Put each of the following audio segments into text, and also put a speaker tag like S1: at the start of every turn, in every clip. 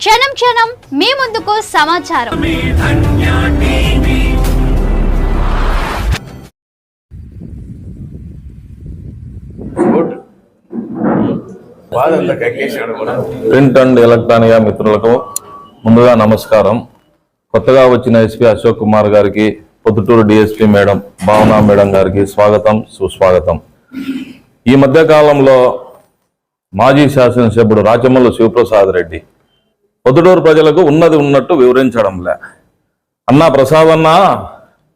S1: క్షణం క్షణం మీ ముందుకు సమాచారం.
S2: ప్రింట్ అండ్ ఎలక్ట్రానిక్ మిత్రులకు ముందుగా నమస్కారం. కొత్తగా వచ్చిన ఎస్పీ అశోక్ కుమార్ గారికి Proddatur DSP madam Bhavana madam గారికి స్వాగతం సుస్వాగతం. ఈ మధ్య కాలంలో మాజీ శాసనసభ్యుడు రాచమల్లు శివప్రసాద్ రెడ్డి పొద్దుటూరు ప్రజలకు ఉన్నది ఉన్నట్టు వివరించడంలే. అన్నా ప్రసాద్ అన్నా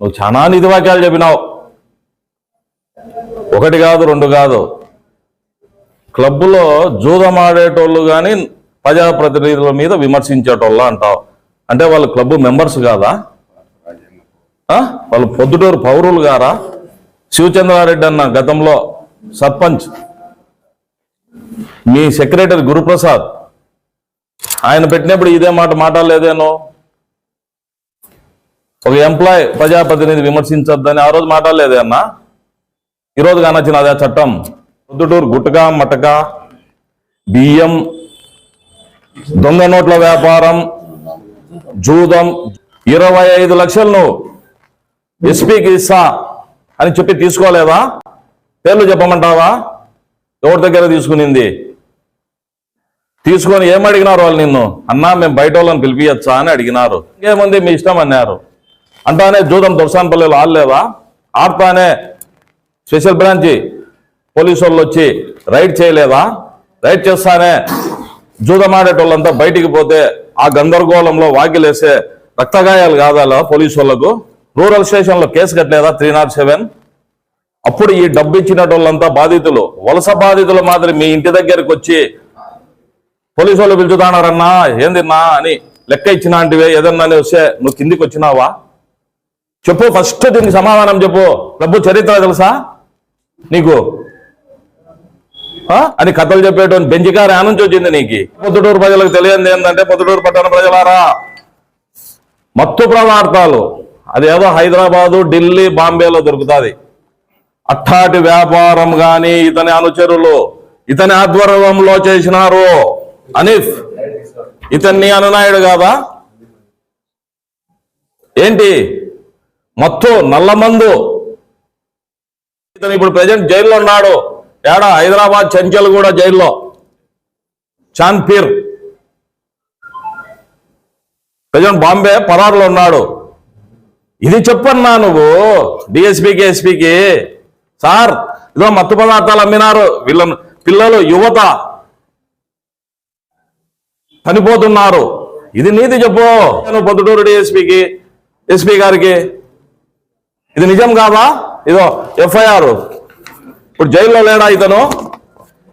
S2: నువ్వు చాలా నిధి వాక్యాలు చెప్పినావు. ఒకటి కాదు రెండు కాదు. క్లబ్లో జూదమాడేటోళ్ళు కానీ ప్రజాప్రతినిధుల మీద విమర్శించేటోళ్ళ అంటావు. అంటే వాళ్ళు క్లబ్ మెంబర్స్ కాదా? వాళ్ళు పొద్దుటూరు పౌరులు గారా? శివచంద్రారెడ్డి అన్న గతంలో సర్పంచ్. మీ సెక్రటరీ గురుప్రసాద్. ఆయన పెట్టినప్పుడు ఇదే మాట మాట్లాడలేదేనో? ఒక ఎంప్లాయ్ ప్రజాప్రతినిధి విమర్శించొద్దని ఆ రోజు మాట్లాడలేదే అన్నా? ఈరోజు కానొచ్చిన అదే చట్టం? పొద్దుటూరు గుట్టక మటక బియ్యం దొంగ నోట్ల వ్యాపారం జూదం ఇరవై ఐదు లక్షలు నువ్వు ఎస్పీకి ఇస్తా అని చెప్పి తీసుకోలేదా? పేర్లు చెప్పమంటావా? ఎవరి దగ్గర తీసుకునింది? తీసుకొని ఏం అడిగినారు వాళ్ళు నిన్ను? అన్నా మేము బయట వాళ్ళని పిలిపించచ్చా అని అడిగినారు. ఇంకేముంది మీ ఇష్టం అన్నారు. అంటానే జూదం దొరసానపల్లిలో ఆడలేదా? ఆడతానే స్పెషల్ బ్రాంచి పోలీసు వాళ్ళు వచ్చి రైడ్ చేయలేదా? రైడ్ చేస్తానే జూదం ఆడేటోళ్ళంతా బయటికి పోతే ఆ గందరగోళంలో వాకిలేసే రక్తగాయాలు కాదా పోలీసు వాళ్ళకు రూరల్ స్టేషన్లో కేసు కట్టలేదా త్రీ నాట్ సెవెన్? అప్పుడు ఈ డబ్బు ఇచ్చినటోళ్ళంతా బాధితులు. వలస బాధితుల మాదిరి మీ ఇంటి దగ్గరకు వచ్చి పోలీసు వాళ్ళు పిలుచుతానారన్నా? ఏందిన్నా అని లెక్క ఇచ్చినాంటివే ఏదన్నా వస్తే నువ్వు కిందికి వచ్చినావా? చెప్పు ఫస్ట్ దీనికి సమాధానం చెప్పు. డబ్బు చరిత్ర తెలుసా? నీకు? ఆ? అని కథలు చెప్పేటువంటి బెంజికారు ఆ నుంచి వచ్చింది నీకు. పొద్దుటూరు ప్రజలకు తెలియంది ఏంటంటే పొద్దుటూరు పట్టణ ప్రజలారా? మత్తు పదార్థాలు. అదేదో హైదరాబాదు ఢిల్లీ బాంబేలో దొరుకుతుంది. అట్టాటి వ్యాపారం గాని ఇతని అనుచరులు ఇతని ఆధ్వర్యంలో చేసినారు. అనిఫ్ ఇతన్ని అనునాయుడు కాదా? ఏంటి? మత్తు నల్లమందు ఇతను ఇప్పుడు ప్రజెంట్ జైల్లో ఉన్నాడు. ఏడా? హైదరాబాద్ చెంచల్ కూడా జైల్లో. చాన్పీర్ ప్రజెంట్ బాంబే పరారులో ఉన్నాడు. ఇది చెప్పన్నా నువ్వు? డిఎస్పీకి ఎస్పీకి సార్ ఇదో మత్తు పదార్థాలు అమ్మినారు. వీళ్ళను పిల్లలు యువత. చనిపోతున్నారు. ఇది నీతి చెప్పు. నేను పొద్దుటూరు ఎస్పీకి ఎస్పీ గారికి. ఇది నిజం కాదా? ఇదో ఎఫ్ఐఆర్ ఇప్పుడు జైల్లో లేడా ఇతను?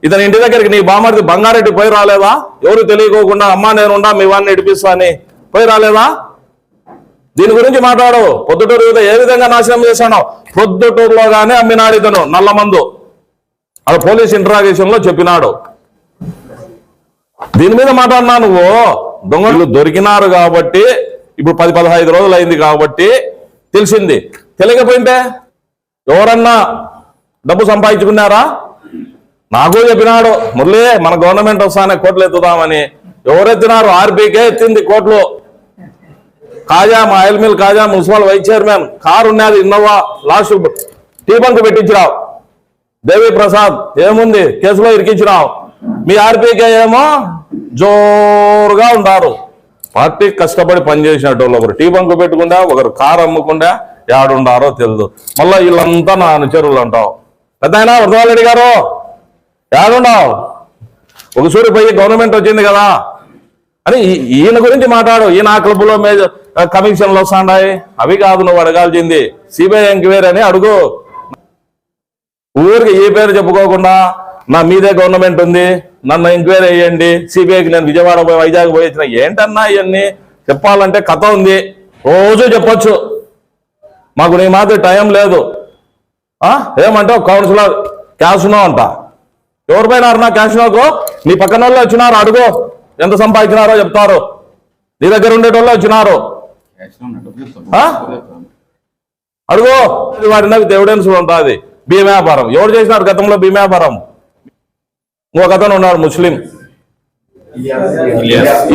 S2: ఇతని ఇంటి దగ్గరికి నీ బామర్ది బంగారెడ్డి పోయి రాలేదా? ఎవరు తెలియకోకుండా అమ్మా నేనుండా మీ వాడిని నడిపిస్తా అని పోయి రాలేదా? దీని గురించి మాట్లాడు. పొద్దుటూరు యువత ఏ విధంగా నాశనం చేశాడో పొద్దుటూరులో గానే అమ్మినాడు ఇతను నల్లమందు. అది పోలీస్ ఇంటరాగేషన్లో చెప్పినాడు. దీని మీద మాట్లాడినా నువ్వు? దొంగలు దొరికినారు కాబట్టి ఇప్పుడు పది పదహైదు రోజులు అయింది కాబట్టి తెలిసింది. తెలియకపోయింటే ఎవరన్నా డబ్బు సంపాదించుకున్నారా? నాకు చెప్పినాడు మురళి మన గవర్నమెంట్ వస్తానే కోట్లు ఎత్తుదామని. ఎవరెత్తినారు? ఆర్బీకే ఎత్తింది కోట్లు. కాజా మా oil mill Kaja municipal vice chairman. Car ఉన్నది ఇన్నోవా లాస్ట్ టీ బంక్ పెట్టించినావు. దేవి ప్రసాద్ ఏముంది? కేసులో ఇరికించినావు. మీ ఆర్పీకే ఏమో జోరుగా ఉంటారు పార్టీ కష్టపడి పనిచేసినట్టు ఒకరు టీ బంకు పెట్టుకుంటా ఒకరు కారు అమ్ముకుంటా ఏడుండారో తెలియదు మళ్ళా వీళ్ళంతా నా అనుచరులు అంటావు. పెద్ద ఆయన వరదవాళ్ళరెడ్డి గారు ఏడుండావు ఒకసారి పోయి గవర్నమెంట్ వచ్చింది కదా. అని ఈయన గురించి మాట్లాడు. ఈయన ఆ క్లబ్లో మేజర్ కమిషన్లు వస్తాయి అవి కాదు నువ్వు అడగాల్సింది. సిబిఐ ఎంక్వైరీ అని అడుగు. ఊరికి ఏ పేరు చెప్పుకోకుండా నా మీదే గవర్నమెంట్ ఉంది నన్ను ఎంక్వైరీ చేయండి. సిబిఐకి నేను విజయవాడ పోయి వైజాగ్ పోయి వచ్చిన ఏంటన్నా ఇవన్నీ? చెప్పాలంటే కథ ఉంది. రోజు చెప్పొచ్చు. మాకు నీ మాత్రం టైం లేదు. ఆ? ఏమంటావు కౌన్సిలర్ క్యాష్నో అంట. ఎవరు పోయినారు నా క్యాష్నోకు నీ పక్కన వాళ్ళు వచ్చినారు అడుగు. ఎంత సంపాదించినారో చెప్తారు. నీ దగ్గర ఉండేటోళ్ళు వచ్చినారు? అడుగు. వాడిన ఎవిడెన్స్ ఉంటుంది భీమ వ్యాపారం. ఎవరు చేసినారు గతంలో భీమ ఇంకొక అతను ఉన్నాడు ముస్లిం.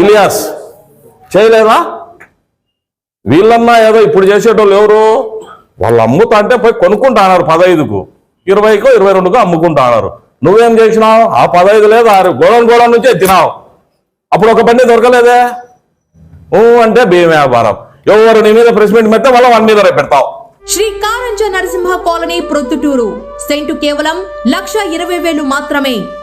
S3: ఇలియాస్.
S2: చేయలేదా? వీళ్ళన్నా ఏదో ఇప్పుడు చేసేటోళ్ళు ఎవరు? వాళ్ళు అమ్ముతా అంటే పోయి కొనుక్కుంటున్నారు పదహైదుకు. ఇరవైకో ఇరవై రెండుకో అమ్ముకుంటున్నారు నువ్వేం చేసినావు? ఆ పదహైదు లేదు? ఆరు గోడం గోడం నుంచి ఎత్తినావు. అప్పుడు ఒక బండి దొరకలేదే? ఊ అంటే బియ్యం వ్యాపారం ఎవరు నీ మీద ప్రెస్ మీట్ పెడితే మళ్ళీ వన్ మీద పెడతావు.
S4: శ్రీ కారంజ నరసింహ కాలనీ ప్రొద్దుటూరు. సెంటు కేవలం లక్ష ఇరవై వేలు మాత్రమే.